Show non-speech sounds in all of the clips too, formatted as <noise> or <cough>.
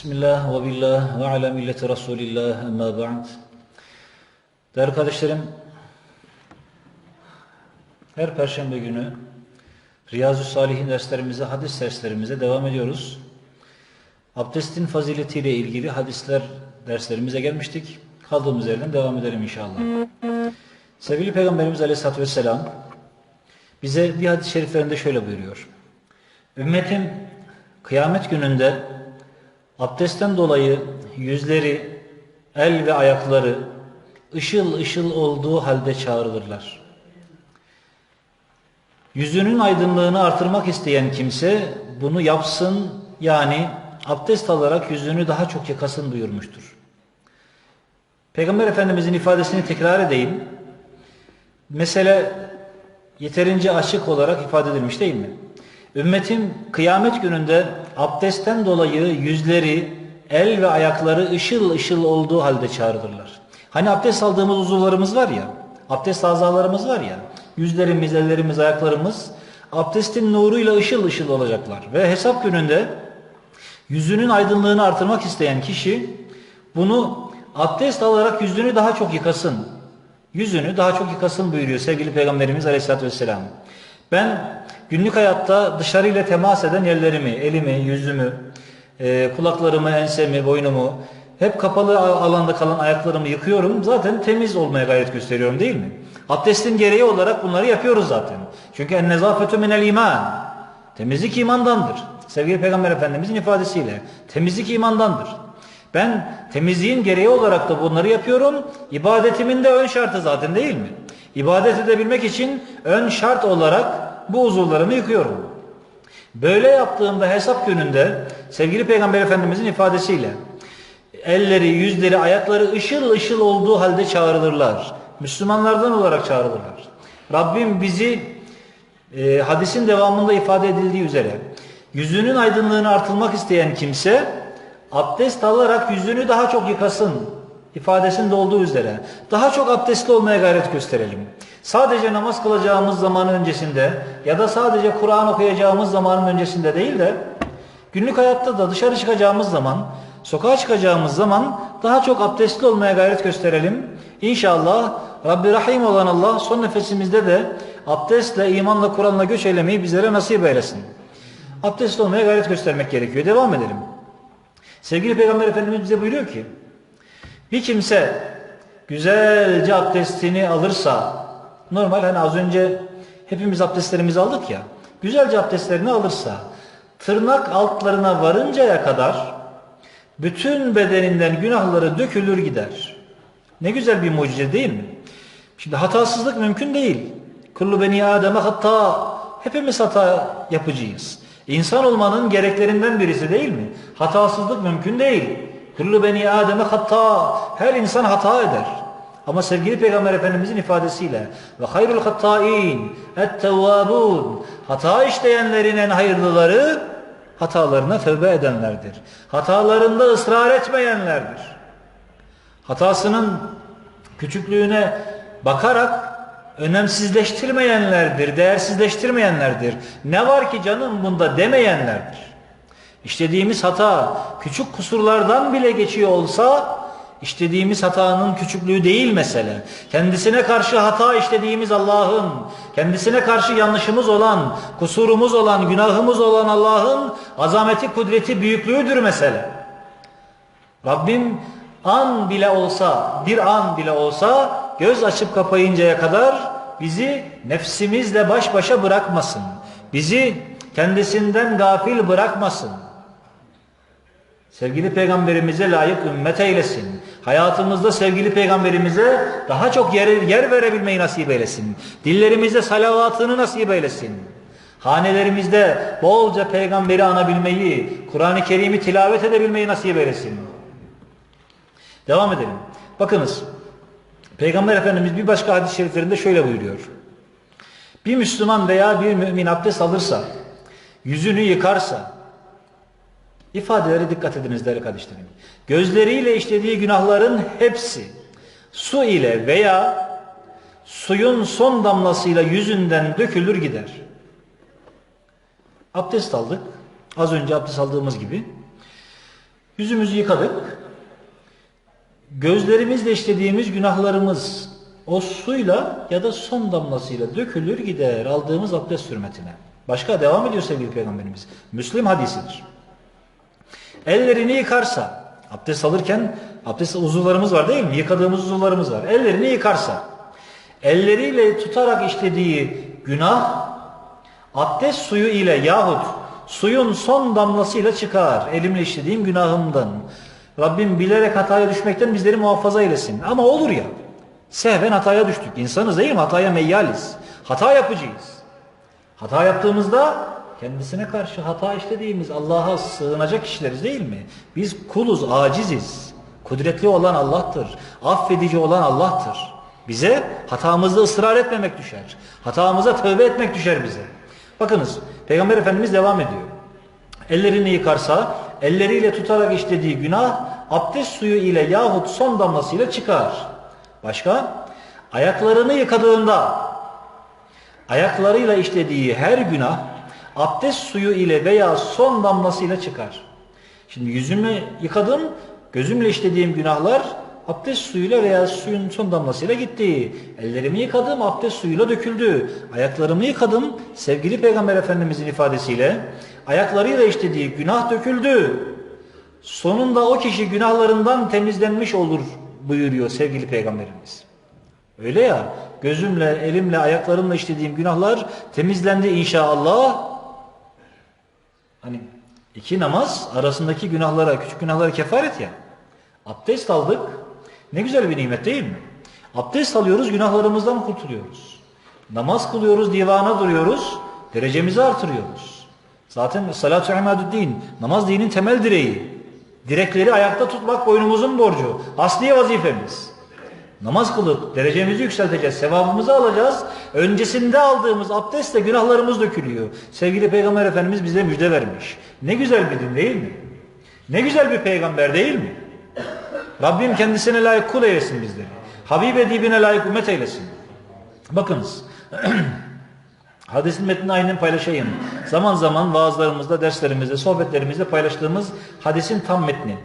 Bismillah ve billah ve ala milleti Resulillah emma ba'd. Değerli kardeşlerim, her perşembe günü Riyazu Salihin derslerimize, hadis derslerimize devam ediyoruz. Abdestin faziletiyle ilgili hadisler derslerimize gelmiştik. Kaldığımız yerden devam edelim inşallah. Sevgili Peygamberimiz Aleyhisselatü Vesselam bize bir hadis-i şeriflerinde şöyle buyuruyor. Ümmetim kıyamet gününde abdestten dolayı yüzleri, el ve ayakları ışıl ışıl olduğu halde çağrılırlar. Yüzünün aydınlığını artırmak isteyen kimse bunu yapsın yani abdest alarak yüzünü daha çok yakasın buyurmuştur. Peygamber Efendimizin ifadesini tekrar edeyim. Mesele yeterince açık olarak ifade edilmiş değil mi? Ümmetim kıyamet gününde abdestten dolayı yüzleri, el ve ayakları ışıl ışıl olduğu halde çağrılırlar. Hani abdest aldığımız uzuvlarımız var ya, abdest azalarımız var ya, yüzlerimiz, ellerimiz, ayaklarımız abdestin nuruyla ışıl ışıl olacaklar. Ve hesap gününde yüzünün aydınlığını artırmak isteyen kişi bunu abdest alarak yüzünü daha çok yıkasın. Yüzünü daha çok yıkasın buyuruyor sevgili Peygamberimiz Aleyhisselatü Vesselam. Ben günlük hayatta dışarıyla temas eden yerlerimi, elimi, yüzümü, e, kulaklarımı, ensemi, boynumu, hep kapalı alanda kalan ayaklarımı yıkıyorum. Zaten temiz olmaya gayret gösteriyorum değil mi? Abdestin gereği olarak bunları yapıyoruz zaten. Çünkü en nezafetü minel iman. Temizlik imandandır. Sevgili Peygamber Efendimizin ifadesiyle. Temizlik imandandır. Ben temizliğin gereği olarak da bunları yapıyorum. İbadetimin de ön şartı zaten değil mi? İbadet edebilmek için ön şart olarak bu uzuvlarımı yıkıyorum. Böyle yaptığımda hesap gününde sevgili Peygamber Efendimizin ifadesiyle elleri, yüzleri, ayakları ışıl ışıl olduğu halde çağrılırlar. Müslümanlardan olarak çağrılırlar. Rabbim bizi e, hadisin devamında ifade edildiği üzere yüzünün aydınlığını artırmak isteyen kimse abdest alarak yüzünü daha çok yıkasın ifadesinde olduğu üzere daha çok abdestli olmaya gayret gösterelim. Sadece namaz kılacağımız zamanın öncesinde ya da sadece Kur'an okuyacağımız zamanın öncesinde değil de günlük hayatta da dışarı çıkacağımız zaman, sokağa çıkacağımız zaman daha çok abdestli olmaya gayret gösterelim. İnşallah Rabbi Rahim olan Allah son nefesimizde de abdestle, imanla, Kur'an'la göç eylemeyi bizlere nasip eylesin. Abdestli olmaya gayret göstermek gerekiyor. Devam edelim. Sevgili Peygamber Efendimiz bize buyuruyor ki bir kimse güzelce abdestini alırsa normal hani az önce hepimiz abdestlerimizi aldık ya güzelce abdestlerini alırsa tırnak altlarına varıncaya kadar bütün bedeninden günahları dökülür gider. Ne güzel bir mucize değil mi? Şimdi hatasızlık mümkün değil. Kullu beni Adem'e hatta hepimiz hata yapıcıyız. İnsan olmanın gereklerinden birisi değil mi? Hatasızlık mümkün değil. Kullu beni Adem'e hatta her insan hata eder. Ama sevgili Peygamber Efendimizin ifadesiyle ve hayrul hatta'in et-tevvabun hata işleyenlerin en hayırlıları hatalarına tövbe edenlerdir. Hatalarında ısrar etmeyenlerdir. Hatasının küçüklüğüne bakarak önemsizleştirmeyenlerdir, değersizleştirmeyenlerdir. Ne var ki canım bunda demeyenlerdir. İşlediğimiz hata küçük kusurlardan bile geçiyor olsa işlediğimiz hatanın küçüklüğü değil mesele. Kendisine karşı hata işlediğimiz Allah'ın, kendisine karşı yanlışımız olan, kusurumuz olan, günahımız olan Allah'ın azameti, kudreti, büyüklüğüdür mesele. Rabbim an bile olsa, bir an bile olsa göz açıp kapayıncaya kadar bizi nefsimizle baş başa bırakmasın. Bizi kendisinden gafil bırakmasın. Sevgili peygamberimize layık ümmet eylesin. Hayatımızda sevgili peygamberimize daha çok yer, yer verebilmeyi nasip eylesin. Dillerimizde salavatını nasip eylesin. Hanelerimizde bolca peygamberi anabilmeyi, Kur'an-ı Kerim'i tilavet edebilmeyi nasip eylesin. Devam edelim. Bakınız. Peygamber Efendimiz bir başka hadis-i şeriflerinde şöyle buyuruyor. Bir Müslüman veya bir mümin abdest alırsa, yüzünü yıkarsa, ifadelere dikkat ediniz değerli kardeşlerim. Gözleriyle işlediği günahların hepsi su ile veya suyun son damlasıyla yüzünden dökülür gider. Abdest aldık. Az önce abdest aldığımız gibi. Yüzümüzü yıkadık. Gözlerimizle işlediğimiz günahlarımız o suyla ya da son damlasıyla dökülür gider aldığımız abdest hürmetine. Başka devam ediyor sevgili peygamberimiz. Müslim hadisidir. Ellerini yıkarsa, abdest alırken abdest uzuvlarımız var değil mi? Yıkadığımız uzuvlarımız var. Ellerini yıkarsa, elleriyle tutarak işlediği günah, abdest suyu ile yahut suyun son damlasıyla çıkar. Elimle işlediğim günahımdan. Rabbim bilerek hataya düşmekten bizleri muhafaza eylesin. Ama olur ya, sehven hataya düştük. İnsanız değil mi? Hataya meyyaliz. Hata yapıcıyız. Hata yaptığımızda kendisine karşı hata işlediğimiz Allah'a sığınacak kişileriz değil mi? Biz kuluz, aciziz. Kudretli olan Allah'tır. Affedici olan Allah'tır. Bize hatamızda ısrar etmemek düşer. Hatamıza tövbe etmek düşer bize. Bakınız Peygamber Efendimiz devam ediyor. Ellerini yıkarsa elleriyle tutarak işlediği günah abdest suyu ile yahut son damlasıyla çıkar. Başka? Ayaklarını yıkadığında ayaklarıyla işlediği her günah abdest suyu ile veya son damlasıyla çıkar. Şimdi yüzümü yıkadım, gözümle işlediğim günahlar abdest suyuyla veya suyun son damlasıyla gitti. Ellerimi yıkadım, abdest suyuyla döküldü. Ayaklarımı yıkadım, sevgili Peygamber Efendimizin ifadesiyle ayaklarıyla işlediği günah döküldü. Sonunda o kişi günahlarından temizlenmiş olur buyuruyor sevgili Peygamberimiz. Öyle ya gözümle, elimle, ayaklarımla işlediğim günahlar temizlendi inşallah. Hani iki namaz arasındaki günahlara, küçük günahlara kefaret ya. Abdest aldık. Ne güzel bir nimet değil mi? Abdest alıyoruz, günahlarımızdan kurtuluyoruz. Namaz kılıyoruz, divana duruyoruz, derecemizi artırıyoruz. Zaten salatu imadüddin, namaz dinin temel direği. Direkleri ayakta tutmak boynumuzun borcu. Asli vazifemiz. Namaz kılıp derecemizi yükselteceğiz, sevabımızı alacağız. Öncesinde aldığımız abdestle günahlarımız dökülüyor. Sevgili Peygamber Efendimiz bize müjde vermiş. Ne güzel bir din değil mi? Ne güzel bir peygamber değil mi? Rabbim kendisine layık kul eylesin bizleri. Habib edibine layık ümmet eylesin. Bakınız. <clears throat> Hadisin metnini aynen paylaşayım. Zaman zaman vaazlarımızda, derslerimizde, sohbetlerimizde paylaştığımız hadisin tam metni.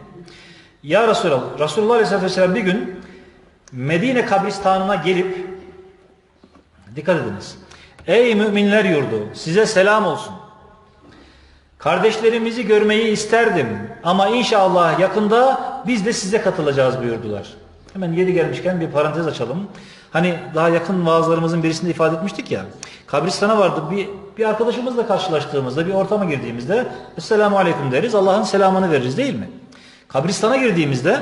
Ya Resulallah, Resulullah Aleyhisselatü Vesselam bir gün Medine kabristanına gelip dikkat ediniz. Ey müminler yurdu size selam olsun. Kardeşlerimizi görmeyi isterdim ama inşallah yakında biz de size katılacağız buyurdular. Hemen yeri gelmişken bir parantez açalım. Hani daha yakın vaazlarımızın birisinde ifade etmiştik ya. Kabristana vardı bir, bir arkadaşımızla karşılaştığımızda bir ortama girdiğimizde Esselamu Aleyküm deriz Allah'ın selamını veririz değil mi? Kabristana girdiğimizde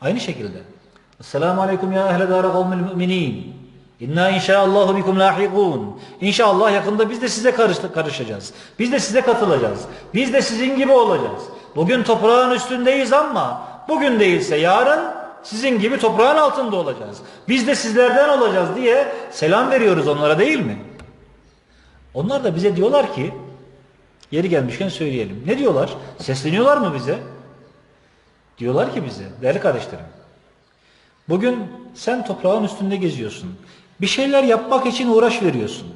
aynı şekilde Esselamu Aleyküm ya ehle dâre kavmil müminin İnna inşaallahu bikum lahikun. İnşallah yakında biz de size karışacağız. Biz de size katılacağız. Biz de sizin gibi olacağız. Bugün toprağın üstündeyiz ama bugün değilse yarın sizin gibi toprağın altında olacağız. Biz de sizlerden olacağız diye selam veriyoruz onlara değil mi? Onlar da bize diyorlar ki yeri gelmişken söyleyelim. Ne diyorlar? Sesleniyorlar mı bize? Diyorlar ki bize değerli kardeşlerim. Bugün sen toprağın üstünde geziyorsun. Bir şeyler yapmak için uğraş veriyorsun.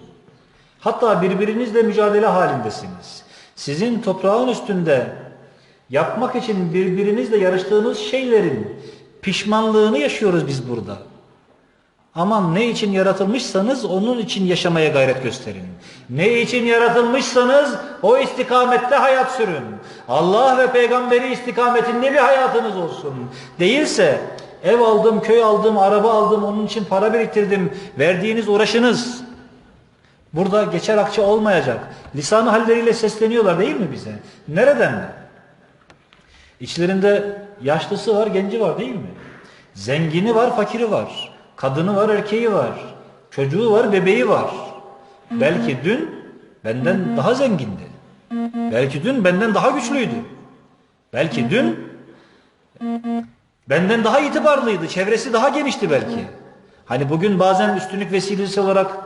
Hatta birbirinizle mücadele halindesiniz. Sizin toprağın üstünde yapmak için birbirinizle yarıştığınız şeylerin pişmanlığını yaşıyoruz biz burada. Aman ne için yaratılmışsanız onun için yaşamaya gayret gösterin. Ne için yaratılmışsanız o istikamette hayat sürün. Allah ve peygamberi istikametinde bir hayatınız olsun. Değilse Ev aldım, köy aldım, araba aldım, onun için para biriktirdim. Verdiğiniz uğraşınız burada geçer akçe olmayacak. Lisanı halleriyle sesleniyorlar değil mi bize? Nereden? İçlerinde yaşlısı var, genci var değil mi? Zengini var, fakiri var. Kadını var, erkeği var. Çocuğu var, bebeği var. Belki dün benden daha zengindi. Belki dün benden daha güçlüydü. Belki dün Benden daha itibarlıydı. Çevresi daha genişti belki. Hani bugün bazen üstünlük vesilesi olarak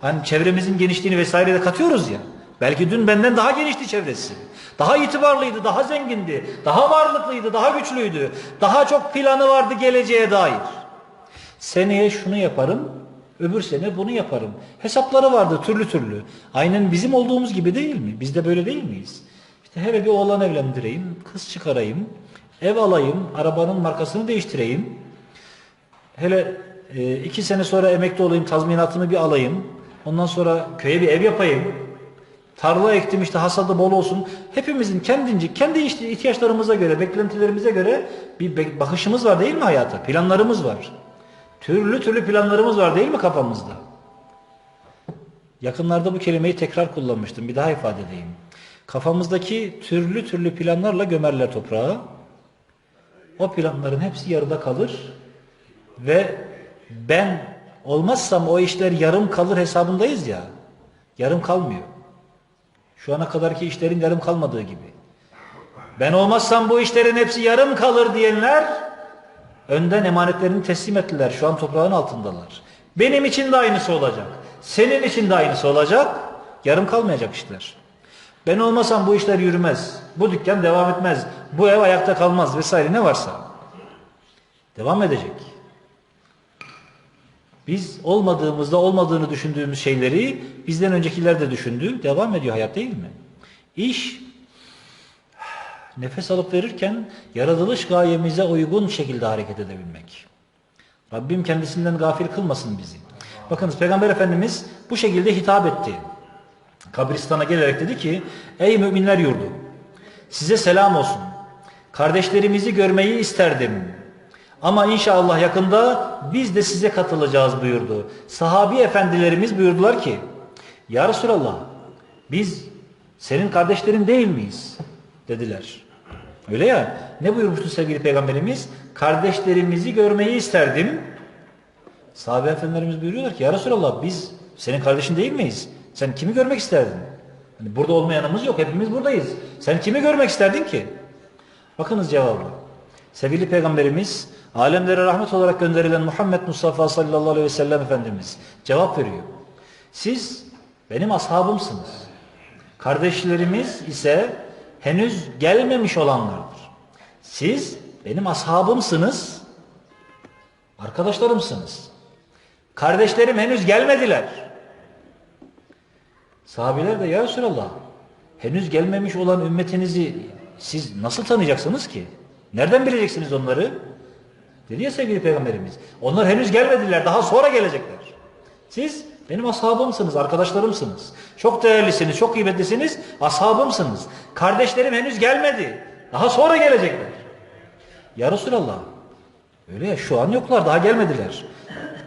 hani çevremizin genişliğini vesaire de katıyoruz ya. Belki dün benden daha genişti çevresi. Daha itibarlıydı, daha zengindi, daha varlıklıydı, daha güçlüydü. Daha çok planı vardı geleceğe dair. Seneye şunu yaparım, öbür sene bunu yaparım. Hesapları vardı türlü türlü. Aynen bizim olduğumuz gibi değil mi? Biz de böyle değil miyiz? İşte hele bir oğlan evlendireyim, kız çıkarayım, ev alayım, arabanın markasını değiştireyim. Hele e, iki sene sonra emekli olayım, tazminatımı bir alayım. Ondan sonra köye bir ev yapayım. Tarla ektim işte hasadı bol olsun. Hepimizin kendince, kendi ihtiyaçlarımıza göre, beklentilerimize göre bir bakışımız var değil mi hayata? Planlarımız var. Türlü türlü planlarımız var değil mi kafamızda? Yakınlarda bu kelimeyi tekrar kullanmıştım. Bir daha ifade edeyim. Kafamızdaki türlü türlü planlarla gömerler toprağa. O planların hepsi yarıda kalır ve ben olmazsam o işler yarım kalır hesabındayız ya. Yarım kalmıyor. Şu ana kadarki işlerin yarım kalmadığı gibi. Ben olmazsam bu işlerin hepsi yarım kalır diyenler önden emanetlerini teslim ettiler. Şu an toprağın altındalar. Benim için de aynısı olacak. Senin için de aynısı olacak. Yarım kalmayacak işler. Ben olmasam bu işler yürümez. Bu dükkan devam etmez. Bu ev ayakta kalmaz vesaire ne varsa. Devam edecek. Biz olmadığımızda olmadığını düşündüğümüz şeyleri bizden öncekiler de düşündü. Devam ediyor hayat değil mi? İş nefes alıp verirken yaratılış gayemize uygun şekilde hareket edebilmek. Rabbim kendisinden gafil kılmasın bizi. Bakınız Peygamber Efendimiz bu şekilde hitap etti. Kabristan'a gelerek dedi ki ey müminler yurdu size selam olsun. Kardeşlerimizi görmeyi isterdim. Ama inşallah yakında biz de size katılacağız buyurdu. Sahabi efendilerimiz buyurdular ki Ya Resulallah biz senin kardeşlerin değil miyiz? Dediler. Öyle ya ne buyurmuştu sevgili peygamberimiz? Kardeşlerimizi görmeyi isterdim. Sahabe efendilerimiz buyuruyorlar ki Ya Resulallah biz senin kardeşin değil miyiz? Sen kimi görmek isterdin? Hani burada olmayanımız yok hepimiz buradayız. Sen kimi görmek isterdin ki? Bakınız cevabı. Sevgili peygamberimiz alemlere rahmet olarak gönderilen Muhammed Mustafa sallallahu aleyhi ve sellem Efendimiz cevap veriyor. Siz benim ashabımsınız. Kardeşlerimiz ise henüz gelmemiş olanlardır. Siz benim ashabımsınız, arkadaşlarımsınız. Kardeşlerim henüz gelmediler. Sahabiler de ya Resulallah henüz gelmemiş olan ümmetinizi siz nasıl tanıyacaksınız ki? Nereden bileceksiniz onları? Dedi ya sevgili peygamberimiz. Onlar henüz gelmediler. Daha sonra gelecekler. Siz benim ashabımsınız, arkadaşlarımsınız. Çok değerlisiniz, çok kıymetlisiniz. Ashabımsınız. Kardeşlerim henüz gelmedi. Daha sonra gelecekler. Ya Resulallah. Öyle ya şu an yoklar. Daha gelmediler.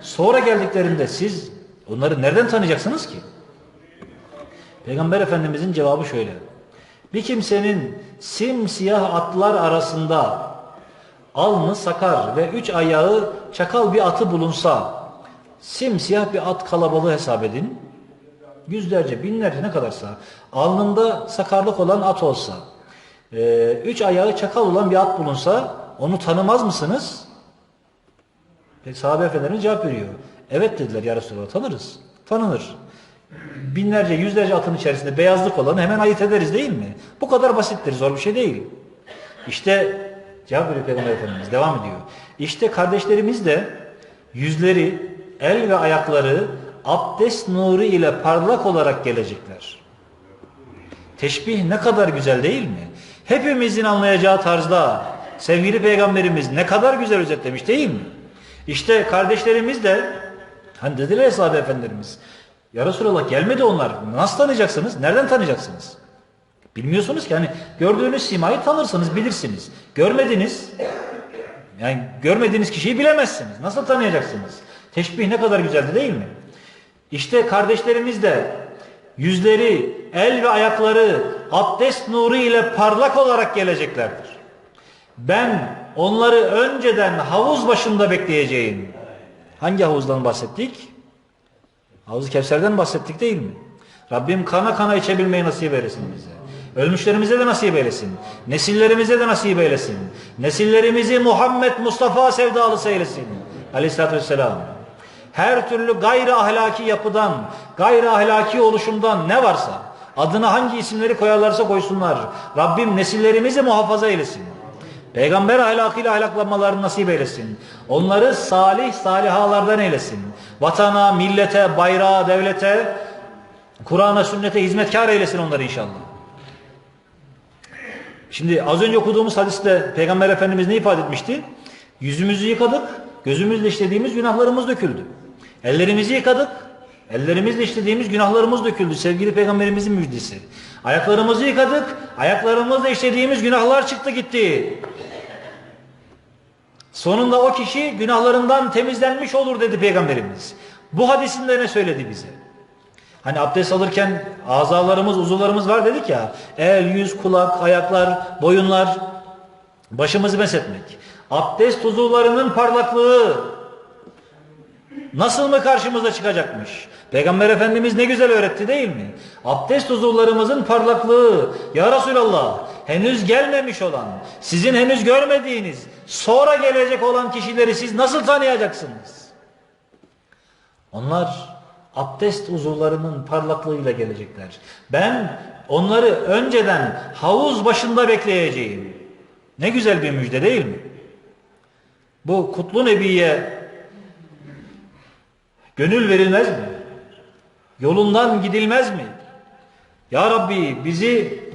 Sonra geldiklerinde siz onları nereden tanıyacaksınız ki? Peygamber Efendimizin cevabı şöyle. Bir kimsenin simsiyah atlar arasında alnı sakar ve üç ayağı çakal bir atı bulunsa simsiyah bir at kalabalığı hesap edin. Yüzlerce, binlerce ne kadarsa alnında sakarlık olan at olsa e, üç ayağı çakal olan bir at bulunsa onu tanımaz mısınız? Peki sahabe efendilerine cevap veriyor. Evet dediler ya Resulallah tanırız. Tanınır. Binlerce, yüzlerce atın içerisinde beyazlık olanı hemen ayırt ederiz değil mi? Bu kadar basittir, zor bir şey değil. İşte cevap veriyor Peygamber Efendimiz, devam ediyor. İşte kardeşlerimiz de yüzleri, el ve ayakları abdest nuru ile parlak olarak gelecekler. Teşbih ne kadar güzel değil mi? Hepimizin anlayacağı tarzda sevgili peygamberimiz ne kadar güzel özetlemiş değil mi? İşte kardeşlerimiz de hani dediler ya sahabe efendilerimiz ya Resulallah gelmedi onlar. Nasıl tanıyacaksınız? Nereden tanıyacaksınız? Bilmiyorsunuz ki hani gördüğünüz simayı tanırsınız, bilirsiniz. Görmediniz, yani görmediğiniz kişiyi bilemezsiniz. Nasıl tanıyacaksınız? Teşbih ne kadar güzeldi değil mi? İşte kardeşlerimiz de yüzleri, el ve ayakları abdest nuru ile parlak olarak geleceklerdir. Ben onları önceden havuz başında bekleyeceğim. Hangi havuzdan bahsettik? Havuz-u Kevser'den bahsettik değil mi? Rabbim kana kana içebilmeyi nasip eylesin bize. Ölmüşlerimize de nasip eylesin. Nesillerimize de nasip eylesin. Nesillerimizi Muhammed Mustafa sevdalısı eylesin. Aleyhisselatü Vesselam. Her türlü gayri ahlaki yapıdan, gayri ahlaki oluşumdan ne varsa, adına hangi isimleri koyarlarsa koysunlar. Rabbim nesillerimizi muhafaza eylesin. Peygamber ahlakıyla ahlaklanmalarını nasip eylesin. Onları salih salihalardan eylesin. Vatana, millete, bayrağa, devlete, Kur'an'a, sünnete hizmetkar eylesin onları inşallah. Şimdi az önce okuduğumuz hadiste Peygamber Efendimiz ne ifade etmişti? Yüzümüzü yıkadık, gözümüzle işlediğimiz günahlarımız döküldü. Ellerimizi yıkadık, ellerimizle işlediğimiz günahlarımız döküldü. Sevgili Peygamberimizin müjdesi. Ayaklarımızı yıkadık, ayaklarımızla işlediğimiz günahlar çıktı gitti. Sonunda o kişi günahlarından temizlenmiş olur dedi Peygamberimiz. Bu hadisinde ne söyledi bize? Hani abdest alırken azalarımız, uzuvlarımız var dedik ya. El, yüz, kulak, ayaklar, boyunlar, başımızı meshetmek. Abdest uzuvlarının parlaklığı nasıl mı karşımıza çıkacakmış? Peygamber Efendimiz ne güzel öğretti değil mi? Abdest uzuvlarımızın parlaklığı. Ya Resulallah henüz gelmemiş olan, sizin henüz görmediğiniz, sonra gelecek olan kişileri siz nasıl tanıyacaksınız? Onlar abdest uzuvlarının parlaklığıyla gelecekler. Ben onları önceden havuz başında bekleyeceğim. Ne güzel bir müjde değil mi? Bu kutlu nebiye gönül verilmez mi? Yolundan gidilmez mi? Ya Rabbi bizi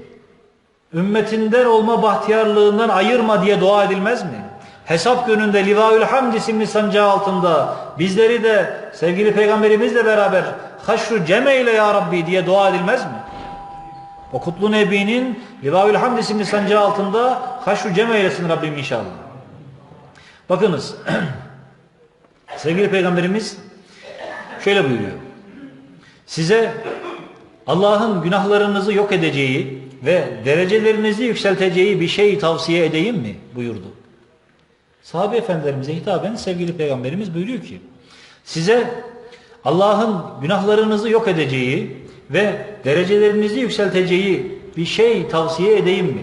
ümmetinden olma bahtiyarlığından ayırma diye dua edilmez mi? Hesap gününde Livaül Hamd isimli sancağı altında bizleri de sevgili peygamberimizle beraber haşru ceme ile ya Rabbi diye dua edilmez mi? O kutlu nebinin Livaül Hamd isimli sancağı altında haşru ceme eylesin Rabbim inşallah. Bakınız <clears throat> sevgili peygamberimiz şöyle buyuruyor. Size Allah'ın günahlarınızı yok edeceği ve derecelerinizi yükselteceği bir şey tavsiye edeyim mi? buyurdu. Sahabe efendilerimize hitaben sevgili peygamberimiz buyuruyor ki size Allah'ın günahlarınızı yok edeceği ve derecelerinizi yükselteceği bir şey tavsiye edeyim mi?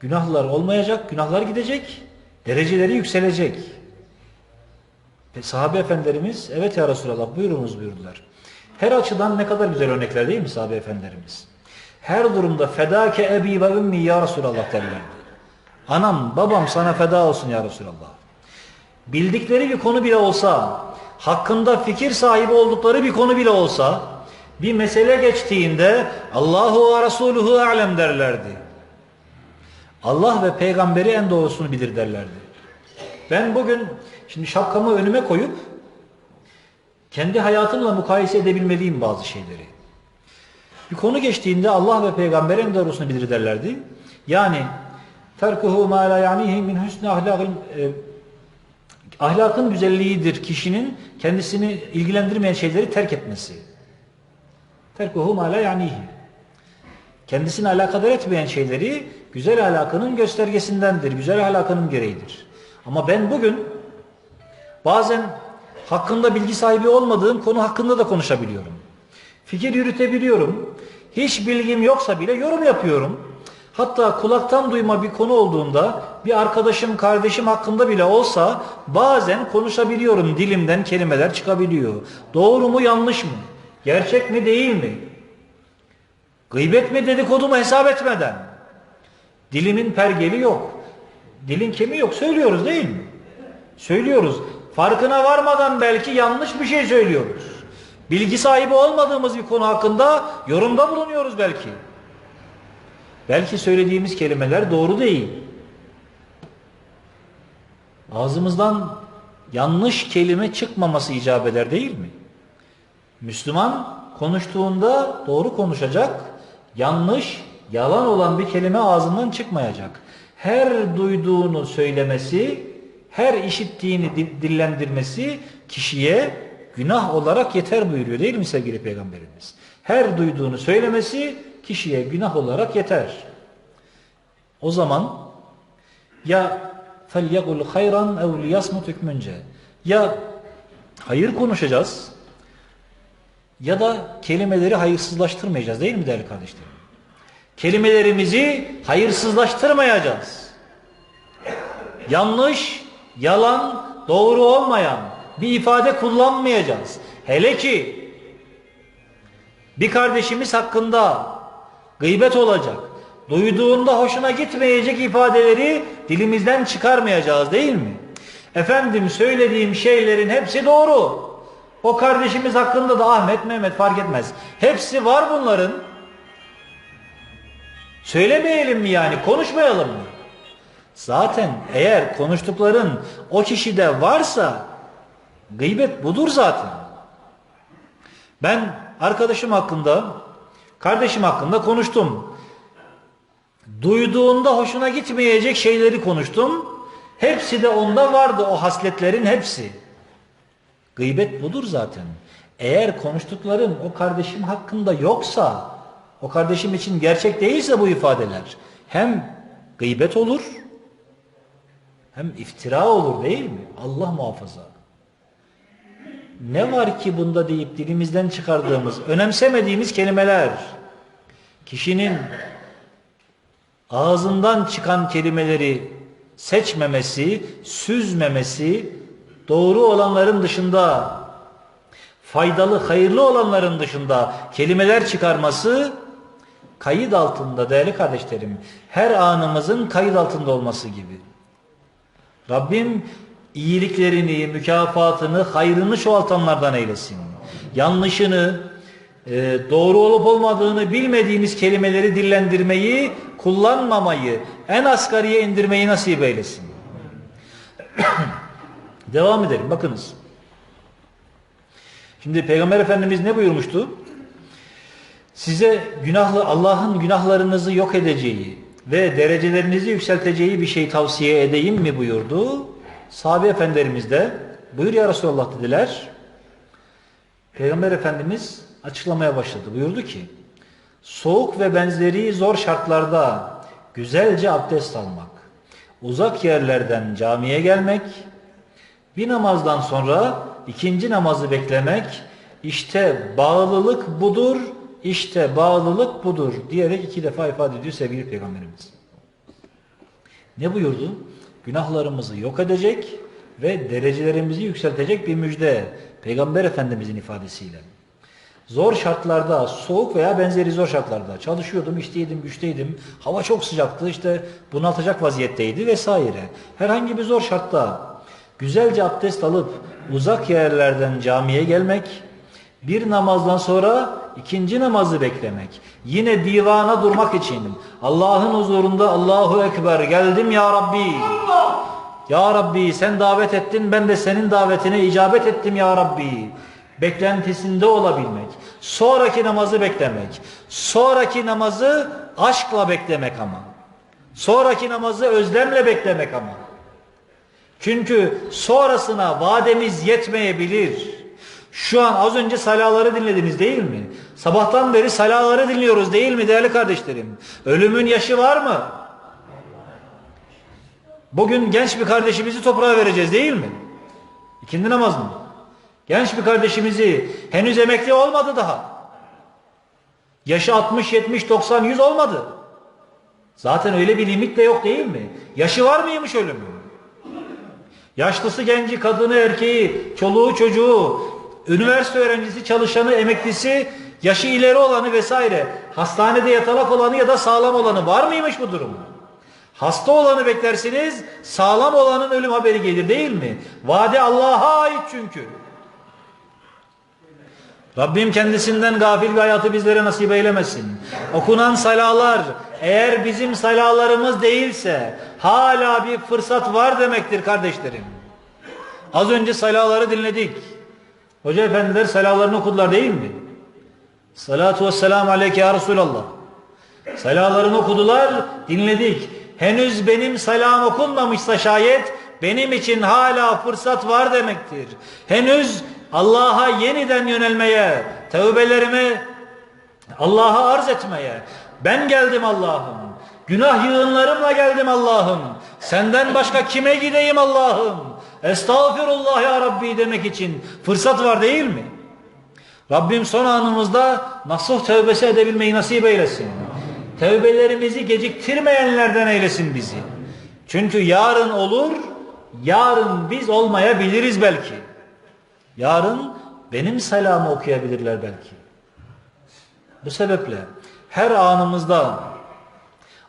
Günahlar olmayacak, günahlar gidecek, dereceleri yükselecek. Ve sahabe efendilerimiz evet ya Resulallah buyurunuz buyurdular. Her açıdan ne kadar güzel örnekler değil mi sahabe efendilerimiz? Her durumda fedake ebi ve ümmi ya Resulallah derlerdi. Anam babam sana feda olsun ya Resulallah. Bildikleri bir konu bile olsa, hakkında fikir sahibi oldukları bir konu bile olsa, bir mesele geçtiğinde Allahu ve Resuluhu alem derlerdi. Allah ve peygamberi en doğrusunu bilir derlerdi. Ben bugün şimdi şapkamı önüme koyup kendi hayatımla mukayese edebilmeliyim bazı şeyleri. Bir konu geçtiğinde Allah ve peygamber en doğrusunu bilir derlerdi. Yani terkuhu ma la yanihi min husni ahlakın e, ahlakın güzelliğidir kişinin kendisini ilgilendirmeyen şeyleri terk etmesi. Terkuhu ma la. Kendisini alakadar etmeyen şeyleri güzel ahlakının göstergesindendir. Güzel ahlakının gereğidir. Ama ben bugün bazen hakkında bilgi sahibi olmadığım konu hakkında da konuşabiliyorum. Fikir yürütebiliyorum. Hiç bilgim yoksa bile yorum yapıyorum. Hatta kulaktan duyma bir konu olduğunda bir arkadaşım, kardeşim hakkında bile olsa bazen konuşabiliyorum. Dilimden kelimeler çıkabiliyor. Doğru mu, yanlış mı? Gerçek mi, değil mi? Gıybet mi, dedikodu mu hesap etmeden. Dilimin pergeli yok. Dilin kemiği yok. Söylüyoruz değil mi? Söylüyoruz. Farkına varmadan belki yanlış bir şey söylüyoruz. Bilgi sahibi olmadığımız bir konu hakkında yorumda bulunuyoruz belki. Belki söylediğimiz kelimeler doğru değil. Ağzımızdan yanlış kelime çıkmaması icap eder değil mi? Müslüman konuştuğunda doğru konuşacak, yanlış, yalan olan bir kelime ağzından çıkmayacak. Her duyduğunu söylemesi, her işittiğini dillendirmesi kişiye günah olarak yeter buyuruyor değil mi sevgili peygamberimiz? Her duyduğunu söylemesi kişiye günah olarak yeter. O zaman ya فَلْيَقُلْ hayran اَوْ لِيَسْمُتْ hükmünce ya hayır konuşacağız ya da kelimeleri hayırsızlaştırmayacağız değil mi değerli kardeşlerim? Kelimelerimizi hayırsızlaştırmayacağız. Yanlış, yalan, doğru olmayan bir ifade kullanmayacağız. Hele ki bir kardeşimiz hakkında gıybet olacak, duyduğunda hoşuna gitmeyecek ifadeleri dilimizden çıkarmayacağız değil mi? Efendim söylediğim şeylerin hepsi doğru. O kardeşimiz hakkında da Ahmet, Mehmet fark etmez. Hepsi var bunların. Söylemeyelim mi yani? Konuşmayalım mı? Zaten eğer konuştukların o kişide varsa gıybet budur zaten. Ben arkadaşım hakkında, kardeşim hakkında konuştum. Duyduğunda hoşuna gitmeyecek şeyleri konuştum. Hepsi de onda vardı o hasletlerin hepsi. Gıybet budur zaten. Eğer konuştuklarım o kardeşim hakkında yoksa, o kardeşim için gerçek değilse bu ifadeler hem gıybet olur hem iftira olur değil mi? Allah muhafaza. Ne var ki bunda deyip dilimizden çıkardığımız, önemsemediğimiz kelimeler, kişinin ağzından çıkan kelimeleri seçmemesi, süzmemesi, doğru olanların dışında, faydalı, hayırlı olanların dışında kelimeler çıkarması, kayıt altında değerli kardeşlerim, her anımızın kayıt altında olması gibi. Rabbim iyiliklerini, mükafatını, hayrını çoğaltanlardan eylesin. Yanlışını, e, doğru olup olmadığını bilmediğimiz kelimeleri dillendirmeyi, kullanmamayı, en asgariye indirmeyi nasip eylesin. <clears throat> Devam edelim. Bakınız. Şimdi Peygamber Efendimiz ne buyurmuştu? Size günahlı Allah'ın günahlarınızı yok edeceği ve derecelerinizi yükselteceği bir şey tavsiye edeyim mi buyurdu. Sahabe efendilerimiz de buyur ya Resulallah dediler. Peygamber Efendimiz açıklamaya başladı. Buyurdu ki soğuk ve benzeri zor şartlarda güzelce abdest almak, uzak yerlerden camiye gelmek, bir namazdan sonra ikinci namazı beklemek, işte bağlılık budur, işte bağlılık budur diyerek iki defa ifade ediyor sevgili Peygamberimiz. Ne buyurdu? Günahlarımızı yok edecek ve derecelerimizi yükseltecek bir müjde. Peygamber Efendimizin ifadesiyle. Zor şartlarda, soğuk veya benzeri zor şartlarda çalışıyordum, işteydim, güçteydim. Hava çok sıcaktı, işte bunaltacak vaziyetteydi vesaire. Herhangi bir zor şartta güzelce abdest alıp uzak yerlerden camiye gelmek, bir namazdan sonra ikinci namazı beklemek, yine divana durmak için Allah'ın huzurunda Allahu Ekber geldim ya Rabbi. Ya Rabbi sen davet ettin ben de senin davetine icabet ettim ya Rabbi. Beklentisinde olabilmek, sonraki namazı beklemek, sonraki namazı aşkla beklemek ama. Sonraki namazı özlemle beklemek ama. Çünkü sonrasına vademiz yetmeyebilir. Şu an az önce salaları dinlediniz değil mi? Sabahtan beri salaları dinliyoruz değil mi değerli kardeşlerim? Ölümün yaşı var mı? Bugün genç bir kardeşimizi toprağa vereceğiz değil mi? İkindi namaz mı? Genç bir kardeşimizi henüz emekli olmadı daha. Yaşı 60, 70, 90, 100 olmadı. Zaten öyle bir limit de yok değil mi? Yaşı var mıymış ölümün? Yaşlısı, genci, kadını, erkeği, çoluğu, çocuğu, üniversite öğrencisi, çalışanı, emeklisi, yaşı ileri olanı vesaire, hastanede yatalak olanı ya da sağlam olanı var mıymış bu durum? Hasta olanı beklersiniz, sağlam olanın ölüm haberi gelir değil mi? Vade Allah'a ait çünkü. Rabbim kendisinden gafil bir hayatı bizlere nasip eylemesin. Okunan salalar eğer bizim salalarımız değilse hala bir fırsat var demektir kardeşlerim. Az önce salaları dinledik. Hoca efendiler salalarını okudular değil mi? Salatu vesselamu aleyke ya Resulallah. Salalarını okudular, dinledik. Henüz benim salam okunmamışsa şayet benim için hala fırsat var demektir. Henüz Allah'a yeniden yönelmeye, tövbelerimi Allah'a arz etmeye. Ben geldim Allah'ım. Günah yığınlarımla geldim Allah'ım. Senden başka kime gideyim Allah'ım? Estağfirullah ya Rabbi demek için fırsat var değil mi? Rabbim son anımızda nasuh tövbesi edebilmeyi nasip eylesin. Tevbelerimizi geciktirmeyenlerden eylesin bizi. Çünkü yarın olur, yarın biz olmayabiliriz belki. Yarın benim selamı okuyabilirler belki. Bu sebeple her anımızda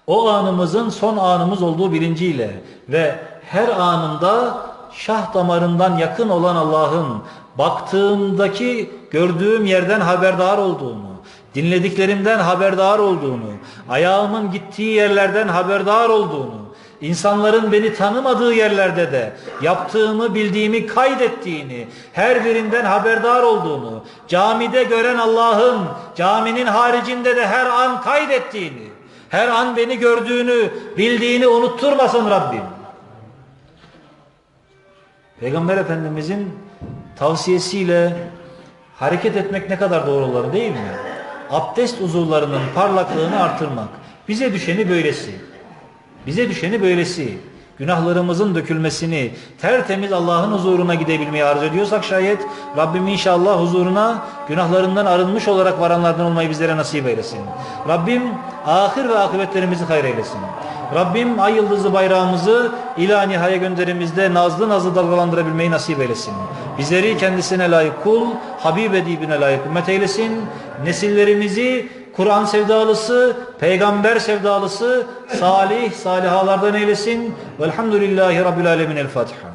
o anımızın son anımız olduğu bilinciyle ve her anında şah damarından yakın olan Allah'ın baktığımdaki gördüğüm yerden haberdar olduğunu, dinlediklerimden haberdar olduğunu, ayağımın gittiği yerlerden haberdar olduğunu, insanların beni tanımadığı yerlerde de yaptığımı bildiğimi kaydettiğini, her birinden haberdar olduğunu, camide gören Allah'ın caminin haricinde de her an kaydettiğini, her an beni gördüğünü, bildiğini unutturmasın Rabbim. Peygamber Efendimizin tavsiyesiyle hareket etmek ne kadar doğru olur değil mi? Abdest uzuvlarının parlaklığını artırmak. Bize düşeni böylesi. Bize düşeni böylesi. Günahlarımızın dökülmesini, tertemiz Allah'ın huzuruna gidebilmeyi arzu ediyorsak şayet Rabbim inşallah huzuruna günahlarından arınmış olarak varanlardan olmayı bizlere nasip eylesin. Rabbim ahir ve akıbetlerimizi hayır eylesin. Rabbim ay yıldızı bayrağımızı ila nihaya gönderimizde nazlı nazlı dalgalandırabilmeyi nasip eylesin. Bizleri kendisine layık kul, Habib edibine layık ümmet eylesin. Nesillerimizi Kur'an sevdalısı, peygamber sevdalısı, salih, salihalardan eylesin. Velhamdülillahi Rabbil Alemin. El Fatiha.